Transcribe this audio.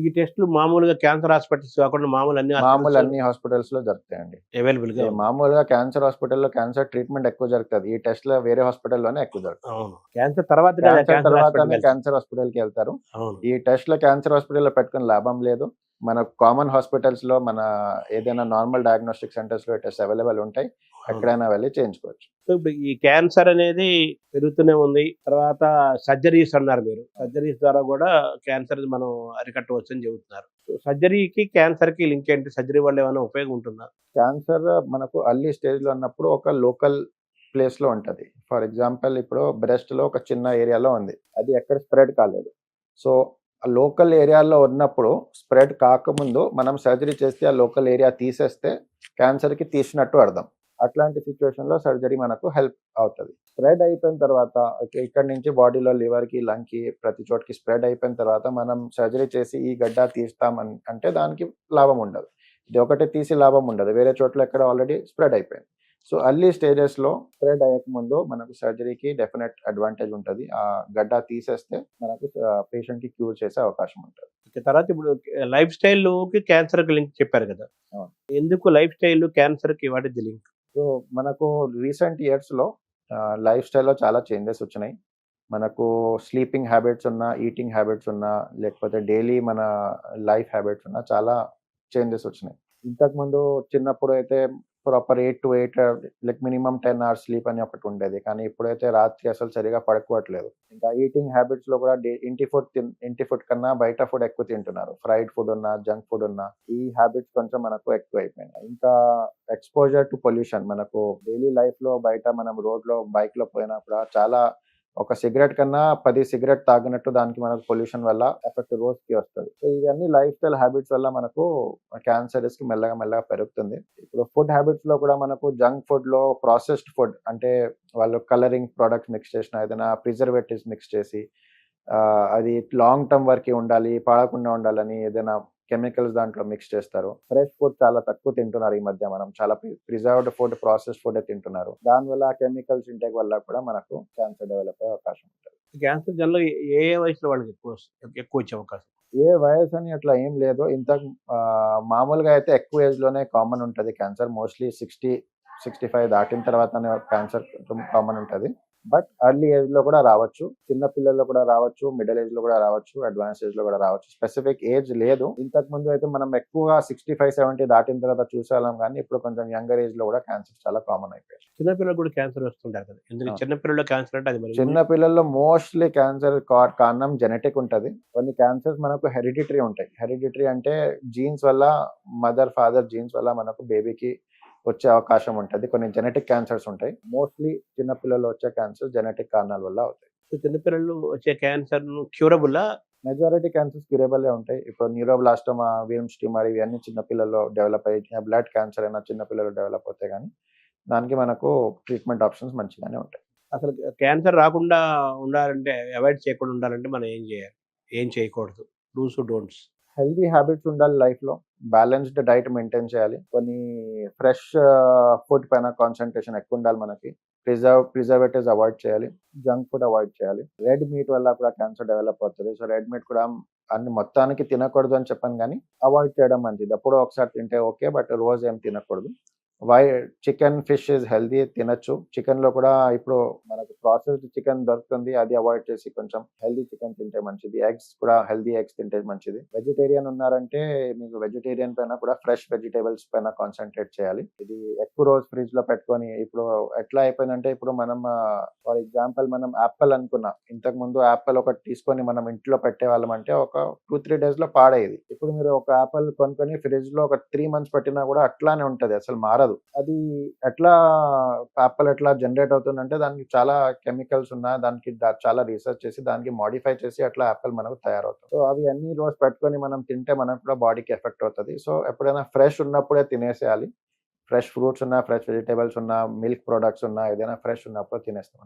ఈ టెస్టులు మామూలుగా క్యాన్సర్ హాస్పిటల్స్ కాకుండా మామూలు అన్ని మామూలు అన్ని హాస్పిటల్స్లో జరుగుతాయండి. అవైలబుల్గా మామూలుగా క్యాన్సర్ హాస్పిటల్లో క్యాన్సర్ ట్రీట్మెంట్ ఎక్కువ జరుగుతుంది. ఈ టెస్ట్లో వేరే హాస్పిటల్లోనే ఎక్కువ జరుగుతుంది. అవును. క్యాన్సర్ తర్వాత క్యాన్సర్ తర్వాతనే క్యాన్సర్ హాస్పిటల్కి వెళ్తారు ఈ టెస్ట్లో క్యాన్సర్ హాస్పిటల్లో పెట్టుకుని లాభం లేదు. మన కామన్ హాస్పిటల్స్లో మన ఏదైనా నార్మల్ డయాగ్నోస్టిక్ సెంటర్స్లో టెస్ట్ అవైలబుల్ ఉంటాయి. ఎక్కడైనా వెళ్ళి చేయించుకోవచ్చు. సో ఇప్పుడు ఈ క్యాన్సర్ అనేది పెరుగుతూనే ఉంది. తర్వాత సర్జరీస్ అన్నారు మీరు. సర్జరీస్ ద్వారా కూడా క్యాన్సర్ మనం అరికట్టవచ్చు అని చెబుతున్నారు. సో సర్జరీకి క్యాన్సర్కి లింక్ ఏంటి? సర్జరీ వల్ల ఏమైనా ఉపయోగం ఉంటుందా? క్యాన్సర్ మనకు అర్లీ స్టేజ్లో ఉన్నప్పుడు ఒక లోకల్ ప్లేస్లో ఉంటది. ఫర్ ఎగ్జాంపుల్ ఇప్పుడు బ్రెస్ట్లో ఒక చిన్న ఏరియాలో ఉంది. అది ఎక్కడ స్ప్రెడ్ కాలేదు. సో ఆ లోకల్ ఏరియాలో ఉన్నప్పుడు స్ప్రెడ్ కాకముందు మనం సర్జరీ చేస్తే ఆ లోకల్ ఏరియా తీసేస్తే క్యాన్సర్కి తీసినట్టు అర్థం. అట్లాంటి సిచ్యువేషన్లో సర్జరీ మనకు హెల్ప్ అవుతుంది. స్ప్రెడ్ అయిపోయిన తర్వాత ఇక్కడ నుంచి బాడీలో లివర్కి లంగ్కి ప్రతి చోటికి స్ప్రెడ్ అయిపోయిన తర్వాత మనం సర్జరీ చేసి ఈ గడ్డ తీస్తామని అంటే దానికి లాభం ఉండదు. ఇది ఒకటి తీసి లాభం ఉండదు. వేరే చోట్ల ఎక్కడ ఆల్రెడీ స్ప్రెడ్ అయిపోయింది. సో అర్లీ స్టేజెస్లో స్ప్రెడ్ అయ్యక ముందు మనకు సర్జరీకి డెఫినెట్ అడ్వాంటేజ్ ఉంటుంది. ఆ గడ్డ తీసేస్తే మనకు పేషెంట్కి క్యూర్ చేసే అవకాశం ఉంటుంది. తర్వాత ఇప్పుడు లైఫ్ స్టైల్కి క్యాన్సర్కి లింక్ చెప్పారు కదా. ఎందుకు లైఫ్ స్టైల్ క్యాన్సర్కి వాటి లింక్ సో మనకు రీసెంట్ ఇయర్స్లో లైఫ్ స్టైల్లో చాలా చేంజెస్ వచ్చినాయి. మనకు స్లీపింగ్ హ్యాబిట్స్ ఉన్నా ఈటింగ్ హ్యాబిట్స్ ఉన్నా లేకపోతే డైలీ మన లైఫ్ హ్యాబిట్స్ ఉన్నా చాలా చేంజెస్ వచ్చినాయి. ఇంతకు ముందు చిన్నప్పుడు అయితే proper eight to eight like minimum ten hours sleep అని ఒకటి ఉండేది. కానీ ఇప్పుడైతే రాత్రి అసలు సరిగా పడుకోవట్లేదు. ఇంకా ఈటింగ్ హ్యాబిట్స్లో కూడా ఇంటి ఫుడ్ ఇంటి ఫుడ్ కన్నా బయట ఫుడ్ ఎక్కువ తింటున్నారు. ఫ్రైడ్ ఫుడ్ ఉన్నా జంక్ ఫుడ్ ఉన్నా ఈ హ్యాబిట్స్ కొంచెం మనకు ఎక్కువ అయిపోయినాయి ఇంకా ఎక్స్పోజర్ టు పొల్యూషన్ మనకు డైలీ లైఫ్లో బయట మనం రోడ్లో బైక్లో పోయినప్పుడు చాలా ఒక సిగరెట్ కన్నా పది సిగరెట్ తాగినట్టు దానికి మనకు పొల్యూషన్ వల్ల ఎఫెక్ట్ రోజుకి వస్తుంది. సో ఇవన్నీ లైఫ్ స్టైల్ హ్యాబిట్స్ వల్ల మనకు క్యాన్సర్ రిస్క్ మెల్లగా మెల్లగా పెరుగుతుంది. ఇప్పుడు ఫుడ్ హ్యాబిట్స్లో కూడా మనకు జంక్ ఫుడ్లో ప్రాసెస్డ్ ఫుడ్ అంటే వాళ్ళు కలరింగ్ ప్రోడక్ట్స్ మిక్స్ చేసిన ఏదైనా ప్రిజర్వేటివ్స్ మిక్స్ చేసి అది లాంగ్ టర్మ్ వరకు ఉండాలి పాడకుండా ఉండాలని ఏదైనా కెమికల్స్ దాంట్లో మిక్స్ చేస్తారు. ఫ్రెష్ ఫుడ్ చాలా తక్కువ తింటున్నారు ఈ మధ్య మనం. చాలా ప్రిజర్వ్డ్ ఫుడ్ ప్రాసెస్ ఫుడ్ తింటున్నారు. దానివల్ల కెమికల్స్ ఇంటేక్ వల్ల కూడా మనకు క్యాన్సర్ డెవలప్ అయ్యే అవకాశం ఉంటుంది. క్యాన్సర్ జనరల్ ఏ ఏ వయసులో వాళ్ళకి ఎక్కువ? ఎక్కువ వచ్చే అవకాశం? ఏ వయసు అని అట్లా ఏం లేదు. ఇంత మామూలుగా అయితే ఎక్కువ ఏజ్లోనే కామన్ ఉంటుంది. Cancer mostly sixty sixty five దాటిన తర్వాతనే క్యాన్సర్ కామన్ ఉంటుంది. బట్ అర్లీ ఏజ్లో కూడా రావచ్చు. చిన్న పిల్లల్లో కూడా రావచ్చు మిడిల్ ఏజ్లో కూడా రావచ్చు అడ్వాన్స్ ఏజ్లో కూడా రావచ్చు. స్పెసిఫిక్ ఏజ్ లేదు. ఇంతకు ముందు అయితే మనం ఎక్కువగా సిక్స్టీ ఫైవ్ సెవెంటీ దాటిన తర్వాత చూసేవాళ్ళం కానీ ఇప్పుడు కొంచెం యంగర్ ఏజ్లో కూడా క్యాన్సర్ చాలా కామన్ అయిపోయింది. చిన్నపిల్లలు కూడా క్యాన్సర్ వస్తుంటారు కదా. ఎందుకంటే ఆ. చిన్నపిల్లల్లో క్యాన్సర్ అంటే అది చిన్న పిల్లల్లో మోస్ట్లీ క్యాన్సర్ కారణం జెనెటిక్ ఉంటది. కొన్ని క్యాన్సర్స్ మనకు హెరిడిటరీ ఉంటాయి. హెరిడిటరీ అంటే జీన్స్ వల్ల మదర్ ఫాదర్ జీన్స్ వల్ల మనకు బేబీకి వచ్చే అవకాశం ఉంటది. కొన్ని జెనెటిక్ క్యాన్సర్స్ ఉంటాయి. మోస్ట్లీ చిన్న పిల్లల్లో వచ్చే క్యాన్సర్ జెనెటిక్ కారణాల వల్ల అవుతాయి. సో చిన్నపిల్లలు వచ్చే cancer curable majority cancers curable ఉంటాయి. ఇప్పుడు న్యూరోబ్లాస్టోమా వీల్మ్స్ ట్యూమర్ ఇవన్నీ చిన్న పిల్లల్లో డెవలప్ అయ్యి బ్లడ్ క్యాన్సర్ అయినా చిన్న పిల్లలు డెవలప్ అవుతాయి కానీ దానికి మనకు ట్రీట్మెంట్ ఆప్షన్స్ మంచిగానే ఉంటాయి. అసలు క్యాన్సర్ రాకుండా ఉండాలంటే అవాయిడ్ చేయకుండా ఉండాలంటే మనం ఏం చేయాలి? ఏం చేయకూడదు? డూస్ డోంట్స్ హెల్దీ హ్యాబిట్స్ ఉండాలి లైఫ్లో. బ్యాలెన్స్డ్ డైట్ మెయింటైన్ చేయాలి. కొన్ని ఫ్రెష్ ఫుడ్ uh, పైన కాన్సన్ట్రేషన్ ఎక్కువ ఉండాలి మనకి. ప్రిజర్వ్ ప్రిజర్వేటివ్స్ అవాయిడ్ చేయాలి. జంక్ ఫుడ్ అవాయిడ్ చేయాలి. రెడ్ మీట్ వల్ల కూడా క్యాన్సర్ డెవలప్ అవుతుంది. సో రెడ్ మీట్ కూడా అన్ని మొత్తానికి తినకూడదు అని చెప్పాను కానీ అవాయిడ్ చేయడం మంచిది. అప్పుడు ఒకసారి తింటే ఓకే బట్ రోజు ఏం తినకూడదు. Why chicken fish is healthy తినచ్చు. చికెన్లో కూడా ఇప్పుడు మనకు ప్రాసెస్డ్ చికెన్ దొరుకుతుంది. అది అవాయిడ్ చేసి కొంచెం హెల్దీ చికెన్ తింటే మంచిది. ఎగ్స్ కూడా హెల్దీ ఎగ్స్ తింటే మంచిది. వెజిటేరియన్ ఉన్నారంటే మీకు వెజిటేరియన్ పైన కూడా ఫ్రెష్ వెజిటేబుల్స్ పైన కాన్సన్ట్రేట్ చేయాలి. ఇది ఎక్కువ రోజు ఫ్రిడ్జ్లో పెట్టుకొని ఇప్పుడు ఎట్లా అయిపోయిందంటే ఇప్పుడు మనం ఫర్ ఎగ్జాంపుల్ మనం యాపిల్ అనుకున్నాం. ఇంతకు ముందు యాపిల్ ఒకటి తీసుకొని మనం ఇంట్లో పెట్టే వాళ్ళం అంటే ఒక టూ త్రీ డేస్లో పాడేది ఇప్పుడు మీరు ఒక యాపిల్ కొనుక్కొని ఫ్రిడ్జ్లో ఒక త్రీ మంత్స్ పెట్టినా కూడా అట్లానే ఉంటది. అసలు మారదు. అది ఎట్లా యాపిల్ ఎట్లా జనరేట్ అవుతుందంటే దానికి చాలా కెమికల్స్ ఉన్నాయి. దానికి చాలా రీసెర్చ్ చేసి దానికి మాడిఫై చేసి అట్లా యాపిల్ మనకు తయారవుతుంది. సో అవి అన్ని రోజు పెట్టుకొని మనం తింటే మనకు కూడా బాడీకి ఎఫెక్ట్ అవుతుంది. సో ఎప్పుడైనా ఫ్రెష్ ఉన్నప్పుడే తినేసేయాలి. ఫ్రెష్ ఫ్రూట్స్ ఉన్నా ఫ్రెష్ వెజిటేబుల్స్ ఉన్నా మిల్క్ ప్రొడక్ట్స్ ఉన్నా ఏదైనా ఫ్రెష్ ఉన్నప్పుడు తినేస్తాం.